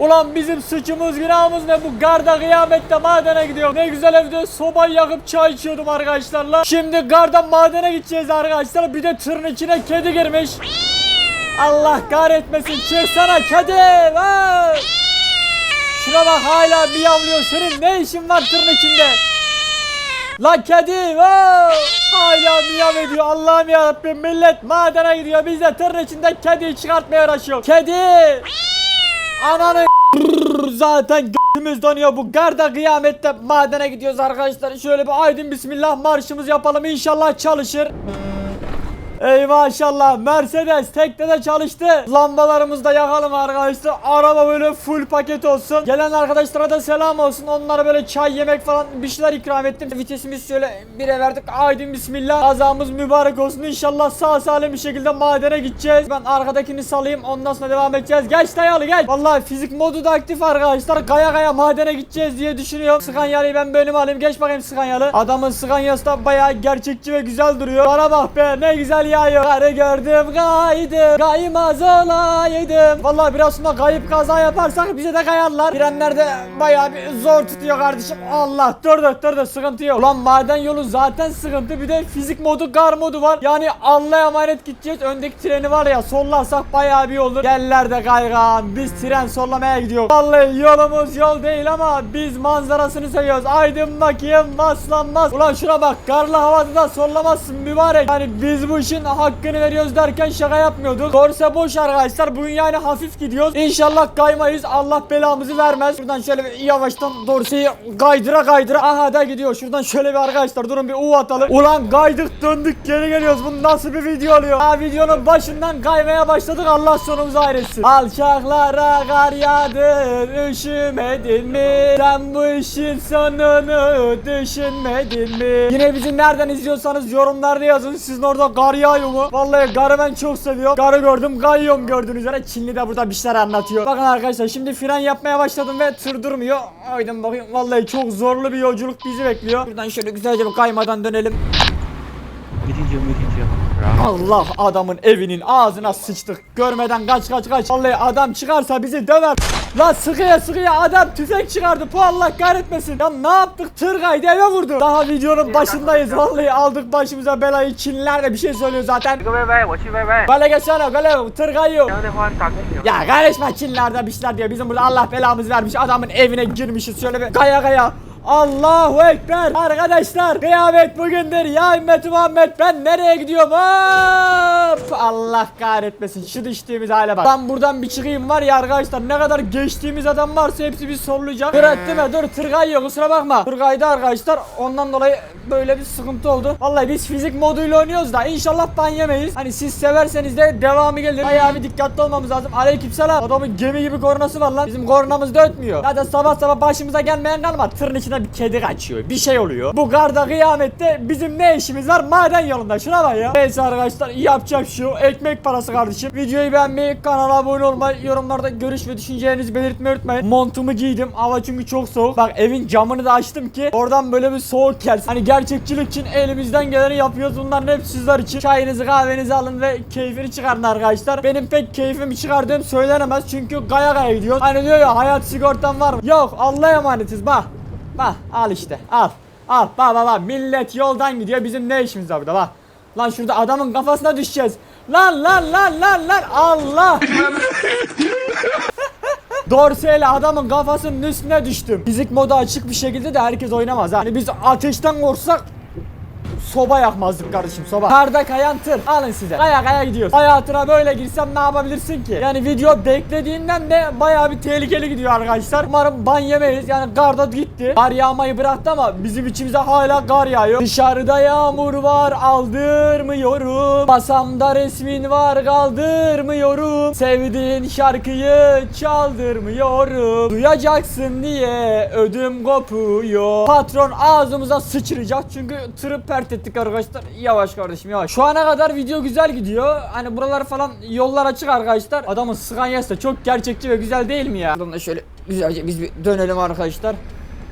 Ulan bizim suçumuz günahımız ne bu garda kıyamette madene gidiyor. Ne güzel evde sobayı yakıp çay içiyordum arkadaşlarla. Şimdi garda madene gideceğiz arkadaşlar. Bir de tırın içine kedi girmiş. Allah kahretmesin çıksana kedi. Vay! Şuna bak hala miyavlıyor. Senin ne işin var tırın içinde? Lan kedi vay! Hala miyav ediyor Allah'ım yarabbim millet madene gidiyor biz de tırın içinde kediyi çıkartmaya uğraşıyor Kedi! Ananı zaten götümüz donuyor bu. Garda kıyamette madene gidiyoruz arkadaşlar. Şöyle bir aydın bismillah marşımız yapalım. İnşallah çalışır Ey maşallah Mercedes teknede çalıştı. Lambalarımızı da yakalım arkadaşlar. Araba böyle full paket olsun. Gelen arkadaşlara da selam olsun. Onlara böyle çay yemek falan bir şeyler ikram ettim. Vitesimiz şöyle bire verdik. Aydın bismillah. Kazamız mübarek olsun. İnşallah sağ salim bir şekilde madene gideceğiz. Ben arkadakini salayım. Ondan sonra devam edeceğiz. Geç dayalı gel. Vallahi fizik modu da aktif arkadaşlar. Gaya gaya madene gideceğiz diye düşünüyorum. Skanyalı'yı ben bölüm alayım. Geç bakayım Skanyalı. Adamın Skanyası da bayağı gerçekçi ve güzel duruyor. Bana bak be ne güzel yağıyor. Karı gördüm kaydım. Kaymaz olaydım. Vallahi biraz sonra kayıp kaza yaparsak bize de kayarlar. Frenler de bayağı bir zor tutuyor kardeşim. Allah dur dur dur dur sıkıntı yok. Ulan maden yolu zaten sıkıntı. Bir de fizik modu gar modu var. Yani Allah'a emanet gideceğiz. Öndeki treni var ya sollarsak bayağı bir olur. Geller de kaygan. Biz tren sollamaya gidiyoruz. Vallahi yolumuz yol değil ama biz manzarasını seviyoruz. Aydın bakayım maslanmaz. Ulan şuna bak karlı havada da sollamazsın mübarek. Yani biz bu işin hakkını veriyoruz derken şaka yapmıyorduk. Dorse boş arkadaşlar. Bugün yani hafif gidiyoruz. İnşallah kaymayız. Allah belamızı vermez. Şuradan şöyle yavaştan dorseyi kaydıra kaydıra. Aha da gidiyor. Şuradan şöyle bir arkadaşlar durun bir U atalım. Ulan kaydık döndük geri geliyoruz. Bu nasıl bir video oluyor? Ha videonun başından kaymaya başladık. Allah sonumuzu hayretsin. Alçaklara kar yağdı. Üşümedin mi? Sen bu işin sonunu düşünmedin mi? Yine bizi nereden izliyorsanız yorumlarda yazın. Sizin orada kar yağıyor mu? Vallahi karı ben çok seviyorum. Karı gördüm kayıyorum gördüğünüz üzere. Çinli de burada bir şeyler anlatıyor. Bakın arkadaşlar şimdi fren yapmaya başladım ve tır durmuyor. Aydın bakayım. Vallahi çok zorlu bir yolculuk bizi bekliyor. Buradan şöyle güzelce bir kaymadan dönelim. Metince metince. Allah adamın evinin ağzına sıçtık. Görmeden kaç kaç kaç. Vallahi adam çıkarsa bizi döver. Lan sıkıya sıkıya adam tüfek çıkardı. Bu Allah kahretmesin. Ya ne yaptık? Tır kaydı eve vurdu. Daha videonun başındayız. Vallahi aldık başımıza belayı. Çinliler de bir şey söylüyor zaten. Böyle geçsene böyle tır kayıyor. Ya kardeşim Çinliler bir şeyler diyor. Bizim burada Allah belamızı vermiş. Adamın evine girmişiz. Şöyle bir kaya kaya. Allahu Ekber. Arkadaşlar kıyamet bugündür. Ya ümmeti Muhammed ben nereye gidiyorum? Hop! Allah kahretmesin. Şu düştüğümüz hale bak. Ben buradan bir çıkayım var ya arkadaşlar ne kadar geçtiğimiz adam varsa hepsi bir sollayacak. Dur etme dur. Tır kayıyor kusura bakma. Tır kaydı arkadaşlar ondan dolayı böyle bir sıkıntı oldu. Vallahi biz fizik moduyla oynuyoruz da inşallah ban yemeyiz. Hani siz severseniz de devamı gelir. Bayağı bir dikkatli olmamız lazım. Aleykümselam. Adamın gemi gibi kornası var lan. Bizim kornamız da ötmüyor Zaten sabah sabah başımıza gelmeyen kalmadı. Tırın içinde bir kedi kaçıyor bir şey oluyor. Bu garda kıyamette bizim ne işimiz var? Maden yolunda. Şuna bak ya. Neyse arkadaşlar yapacak şu ekmek parası kardeşim. Videoyu beğenmeyi kanala abone olmayı Yorumlarda görüş ve düşüncelerinizi belirtmeyi unutmayın. Montumu giydim. Hava çünkü çok soğuk. Bak evin camını da açtım ki Oradan böyle bir soğuk gelsin. Hani gerçekçilik için elimizden geleni yapıyoruz. Bunların hep sizler için. Çayınızı kahvenizi alın ve keyfini çıkarın arkadaşlar. Benim pek keyfimi çıkardığım söylenemez. Çünkü gaya gaya gidiyoruz. Hani diyor ya hayat sigortan var mı? Yok Allah'a emanetiz. Bak Bak al işte al Al bak bak bak millet yoldan gidiyor bizim ne işimiz var burada bak Lan şurada adamın kafasına düşeceğiz Lan lan lan lan lan Allah Dorseyle adamın kafasının üstüne düştüm. Fizik modu açık bir şekilde de herkes oynamaz. ha. Hani biz ateşten korksak soba yakmazdık kardeşim soba. Karda kayan tır. Alın size. Kaya kaya gidiyoruz. Hayatına böyle girsem ne yapabilirsin ki? Yani video beklediğinden de baya bir tehlikeli gidiyor arkadaşlar. Umarım ban yemeyiz. Yani karda gitti. Kar yağmayı bıraktı ama bizim içimize hala kar yağıyor. Dışarıda yağmur var aldırmıyorum. Masamda resmin var kaldırmıyorum. Sevdiğin şarkıyı çaldırmıyorum. Duyacaksın diye ödüm kopuyor. Patron ağzımıza sıçrayacak çünkü tırı pert ettik arkadaşlar. Yavaş kardeşim yavaş. Şu ana kadar video güzel gidiyor. Hani buralar falan yollar açık arkadaşlar. Adamın Scania'sı çok gerçekçi ve güzel değil mi ya? Da şöyle güzelce biz bir dönelim arkadaşlar.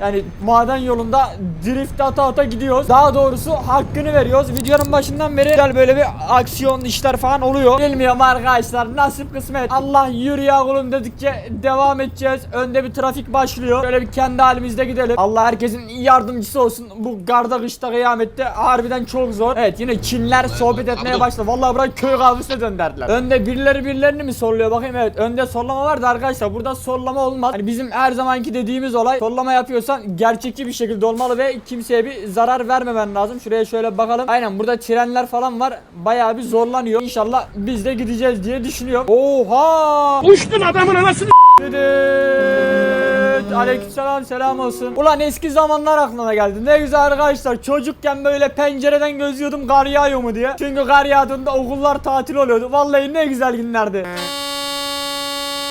Yani maden yolunda drift ata ata gidiyoruz. Daha doğrusu hakkını veriyoruz. Videonun başından beri güzel böyle bir aksiyon işler falan oluyor. Bilmiyorum arkadaşlar nasip kısmet. Allah yürü ya kulum dedikçe devam edeceğiz. Önde bir trafik başlıyor. Böyle bir kendi halimizde gidelim. Allah herkesin yardımcısı olsun. Bu garda kışta kıyamette harbiden çok zor. Evet yine Çinler sohbet etmeye başladı. Vallahi burayı köy kahvesine döndürdüler. Önde birileri birilerini mi sorluyor bakayım evet. Önde sollama var da arkadaşlar burada sollama olmaz. Hani bizim her zamanki dediğimiz olay sollama yapıyorsan gerçekçi bir şekilde olmalı ve kimseye bir zarar vermemen lazım. Şuraya şöyle bakalım. Aynen burada trenler falan var. Bayağı bir zorlanıyor. İnşallah biz de gideceğiz diye düşünüyorum. Oha! Uçtun adamın anasını Evet. Aleykümselam selam olsun. Ulan eski zamanlar aklına geldi. Ne güzel arkadaşlar. Çocukken böyle pencereden gözlüyordum kar yağıyor mu diye. Çünkü kar yağdığında okullar tatil oluyordu. Vallahi ne güzel günlerdi.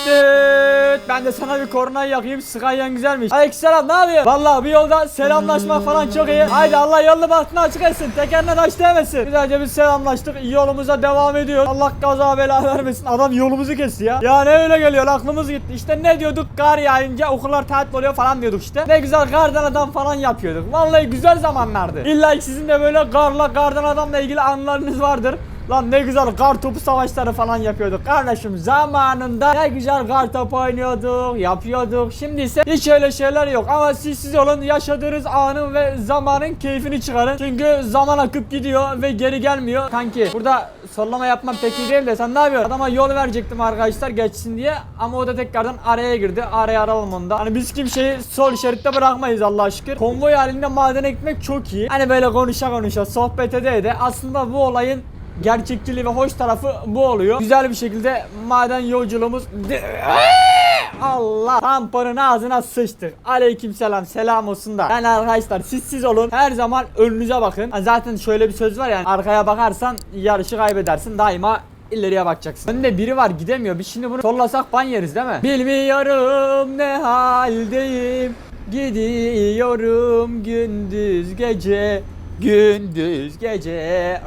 Evet, ben de sana bir kornayı yakayım. Sıkayan güzelmiş. Aleykümselam ne yapıyorsun? Vallahi bir yolda selamlaşmak falan çok iyi. Haydi Allah yolunu bahtını açık etsin. Tekerine taş değmesin. Güzelce biz selamlaştık. Yolumuza devam ediyor. Allah kaza bela vermesin. Adam yolumuzu kesti ya. Ya ne öyle geliyor aklımız gitti. İşte ne diyorduk kar yağınca okullar tatil oluyor falan diyorduk işte. Ne güzel kardan adam falan yapıyorduk. Vallahi güzel zamanlardı. İlla sizin de böyle karla kardan adamla ilgili anılarınız vardır. Lan ne güzel kar topu savaşları falan yapıyorduk. Kardeşim zamanında ne güzel kar topu oynuyorduk yapıyorduk. Şimdi ise hiç öyle şeyler yok. Ama siz siz olun yaşadığınız anın ve zamanın keyfini çıkarın. Çünkü zaman akıp gidiyor ve geri gelmiyor. Kanki burada sollama yapmam pek iyi değil de sen ne yapıyorsun? Adama yol verecektim arkadaşlar geçsin diye. Ama o da tekrardan araya girdi. Araya aralım onu hani biz kimseyi sol şeritte bırakmayız Allah'a şükür. Konvoy halinde madene gitmek çok iyi. Hani böyle konuşa konuşa sohbet ede de aslında bu olayın gerçekçiliği ve hoş tarafı bu oluyor. Güzel bir şekilde maden yolculuğumuz Allah tamponun ağzına sıçtık. Aleykümselam selam olsun da. Yani arkadaşlar siz siz olun. Her zaman önünüze bakın. Zaten şöyle bir söz var yani arkaya bakarsan yarışı kaybedersin. Daima ileriye bakacaksın. Önde biri var gidemiyor. Biz şimdi bunu sollasak ban yeriz değil mi? Bilmiyorum ne haldeyim. Gidiyorum gündüz gece. Gündüz gece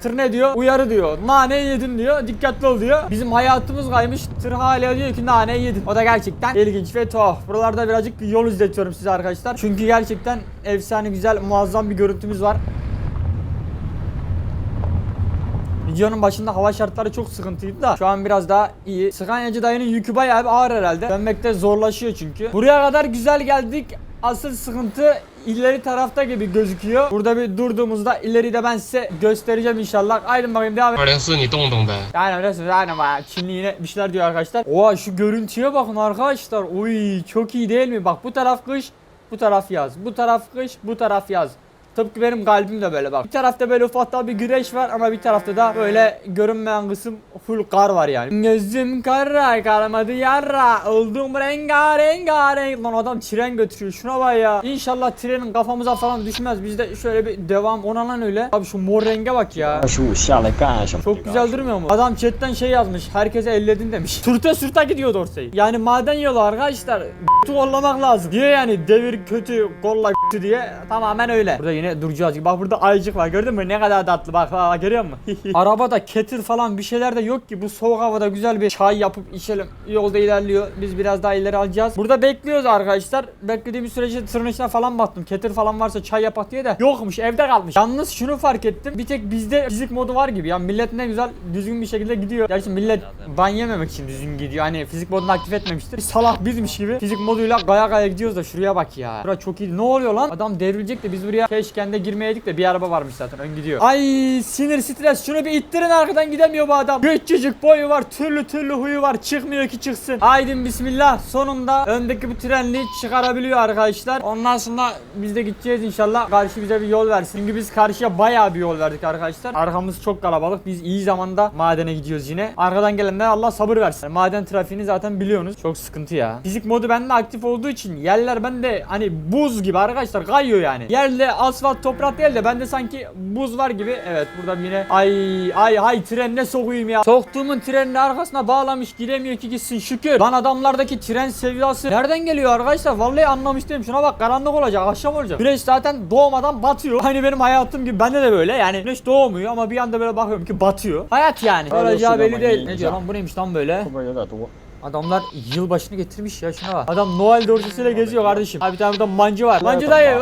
Tır ne diyor? Uyarı diyor. Nane yedin diyor. Dikkatli ol diyor. Bizim hayatımız kaymış. Tır hala diyor ki nane yedin. O da gerçekten ilginç ve tuhaf. Buralarda birazcık yol izletiyorum size arkadaşlar. Çünkü gerçekten efsane güzel muazzam bir görüntümüz var. Videonun başında hava şartları çok sıkıntıydı da şu an biraz daha iyi. Scania'cı dayının yükü bayağı ağır herhalde. Dönmekte zorlaşıyor çünkü. Buraya kadar güzel geldik asıl sıkıntı ileri tarafta gibi gözüküyor. Burada bir durduğumuzda ileri de ben size göstereceğim inşallah. Aydın bakayım devam et. Orası ni dong be. Yani orası yani. Çinli yine bir şeyler diyor arkadaşlar. Oha şu görüntüye bakın arkadaşlar. Uy çok iyi değil mi? Bak bu taraf kış, bu taraf yaz. Bu taraf kış, bu taraf yaz. Tıpkı benim kalbim de böyle bak. Bir tarafta böyle ufakta bir güneş var ama bir tarafta da böyle görünmeyen kısım full kar var yani. Gözüm kara kalmadı yara oldum rengarengarenk. Lan adam tren götürüyor şuna bak ya. İnşallah trenin kafamıza falan düşmez. Bizde şöyle bir devam ona öyle. Abi şu mor renge bak ya. Şu şalaka. Çok güzel durmuyor mu? Adam chatten şey yazmış. Herkese elledin demiş. Sürte sürte gidiyordu Dorsey. Yani maden yolu arkadaşlar. Kötü kollamak lazım. Diye yani devir kötü kolla diye. Tamamen öyle. Burada yeni yine duracağız. Bak burada ayıcık var gördün mü? Ne kadar tatlı bak bak, bak görüyor musun? Arabada ketir falan bir şeyler de yok ki. Bu soğuk havada güzel bir çay yapıp içelim. Yolda ilerliyor. Biz biraz daha ileri alacağız. Burada bekliyoruz arkadaşlar. Beklediğimiz sürece tırın içine falan baktım. Ketir falan varsa çay yapak diye de yokmuş evde kalmış. Yalnız şunu fark ettim. Bir tek bizde fizik modu var gibi. Yani millet ne güzel düzgün bir şekilde gidiyor. Gerçi millet ban yememek için düzgün gidiyor. Hani fizik modunu aktif etmemiştir. Bir salak bizmiş gibi. Fizik moduyla gaya gaya gidiyoruz da şuraya bak ya. Bura çok iyi. Ne oluyor lan? Adam devrilecek de biz buraya keşken de girmeyeydik de bir araba varmış zaten ön gidiyor. Ay sinir stres şunu bir ittirin arkadan gidemiyor bu adam. Küçücük boyu var türlü türlü huyu var çıkmıyor ki çıksın. Haydin bismillah sonunda öndeki bu trenli çıkarabiliyor arkadaşlar. Ondan sonra biz de gideceğiz inşallah. Karşı bize bir yol versin. Çünkü biz karşıya bayağı bir yol verdik arkadaşlar. Arkamız çok kalabalık. Biz iyi zamanda madene gidiyoruz yine. Arkadan gelenler Allah sabır versin. Maden trafiğini zaten biliyorsunuz. Çok sıkıntı ya. Fizik modu bende aktif olduğu için yerler bende hani buz gibi arkadaşlar kayıyor yani. Yerle asfalt toprak değil de bende sanki buz var gibi. Evet burada yine ay ay ay trenine sokuyum ya. Soktuğumun trenin arkasına bağlamış giremiyor ki gitsin şükür. Lan adamlardaki tren seviyası nereden geliyor arkadaşlar? Vallahi anlamış değilim. Şuna bak karanlık olacak akşam olacak. Güneş zaten doğmadan batıyor. Hani benim hayatım gibi bende de böyle yani. Güneş doğmuyor ama bir anda böyle bakıyorum ki batıyor. Hayat yani. Olacağı belli değil. Ne diyor lan bu neymiş lan böyle? Adamlar yılbaşını getirmiş ya şuna bak. Adam Noel dorsesiyle geziyor kardeşim. Abi bir tane burada mancı var. Mancı dayı.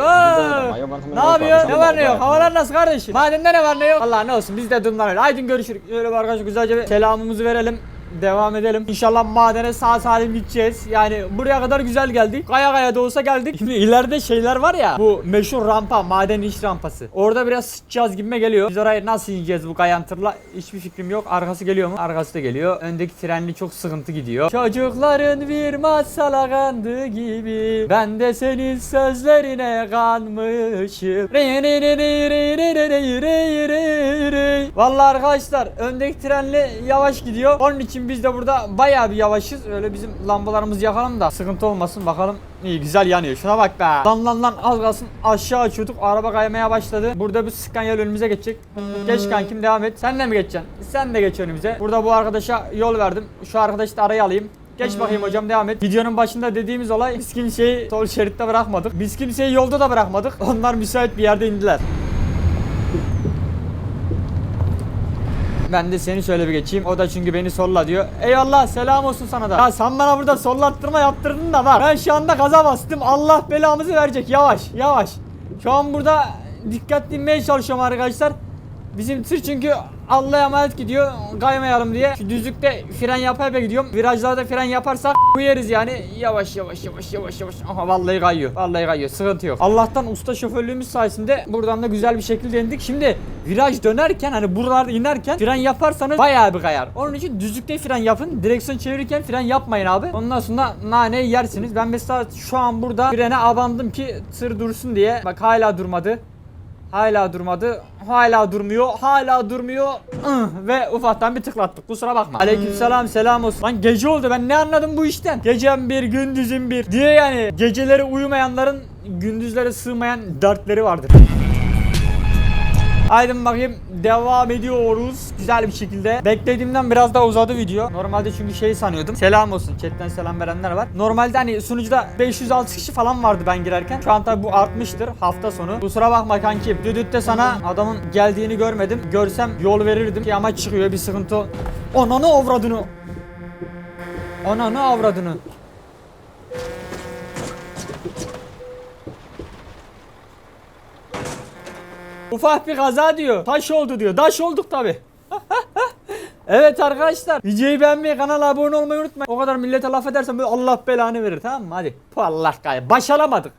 Ne yapıyor? Ne var ne yok? Havalar nasıl kardeşim? Madende ne var ne yok? Allah ne olsun biz de durumlar öyle. Aydın görüşürüz. Öyle arkadaşlar güzelce bir selamımızı verelim. Devam edelim. İnşallah madene sağ salim gideceğiz. Yani buraya kadar güzel geldik. Kaya kaya da olsa geldik. Şimdi ileride şeyler var ya. Bu meşhur rampa, maden iş rampası. Orada biraz sıçacağız gibime geliyor. Biz oraya nasıl ineceğiz bu kayantırla? Hiçbir fikrim yok. Arkası geliyor mu? Arkası da geliyor. Öndeki trenli çok sıkıntı gidiyor. Çocukların bir masala kandığı gibi. Ben de senin sözlerine kanmışım. Vallahi arkadaşlar öndeki trenli yavaş gidiyor. Onun için biz de burada bayağı bir yavaşız. Öyle bizim lambalarımızı yakalım da sıkıntı olmasın. Bakalım iyi güzel yanıyor. Şuna bak be. Lan lan lan az kalsın aşağı açıyorduk. Araba kaymaya başladı. Burada bir Scania önümüze geçecek. Geç kankim devam et. Sen de mi geçeceksin? Sen de geç önümüze. Burada bu arkadaşa yol verdim. Şu arkadaşı da araya alayım. Geç bakayım hocam devam et. Videonun başında dediğimiz olay biz kimseyi sol şeritte bırakmadık. Biz kimseyi yolda da bırakmadık. Onlar müsait bir yerde indiler. Ben de seni şöyle bir geçeyim. O da çünkü beni solla diyor. Eyvallah selam olsun sana da. Ya sen bana burada sollattırma yaptırdın da bak. Ben şu anda gaza bastım. Allah belamızı verecek. Yavaş yavaş. Şu an burada dikkatli inmeye çalışıyorum arkadaşlar. Bizim tır çünkü Allah'a emanet gidiyor. Kaymayalım diye. Şu düzlükte fren yapa yapa gidiyorum. Virajlarda fren yaparsak yeriz yani. Yavaş yavaş yavaş yavaş yavaş. Aha vallahi kayıyor. Vallahi kayıyor. Sıkıntı yok. Allah'tan usta şoförlüğümüz sayesinde buradan da güzel bir şekilde indik. Şimdi viraj dönerken hani buralarda inerken fren yaparsanız bayağı bir kayar. Onun için düzlükte fren yapın. Direksiyon çevirirken fren yapmayın abi. Ondan sonra nane yersiniz. Ben mesela şu an burada frene abandım ki tır dursun diye. Bak hala durmadı. Hala durmadı. Hala durmuyor. Hala durmuyor. Ve ufaktan bir tıklattık. Kusura bakma. Aleykümselam selam olsun. Lan gece oldu. Ben ne anladım bu işten? Gecem bir, gündüzüm bir. Diye yani geceleri uyumayanların gündüzlere sığmayan dertleri vardır. Haydi bakayım devam ediyoruz güzel bir şekilde. Beklediğimden biraz daha uzadı video. Normalde çünkü şey sanıyordum. Selam olsun. Chatten selam verenler var. Normalde hani sunucuda 506 kişi falan vardı ben girerken. Şu an tabi bu artmıştır hafta sonu. Kusura bakma kankim. Düdütte sana adamın geldiğini görmedim. Görsem yol verirdim ki ama çıkıyor bir sıkıntı. Ananı avradını. Ananı avradını. Ufak bir kaza diyor. Taş oldu diyor. Taş olduk tabi. evet arkadaşlar. Videoyu beğenmeyi, kanala abone olmayı unutmayın. O kadar millete laf edersen böyle Allah belanı verir tamam mı? Hadi. Allah gayet. Başaramadık.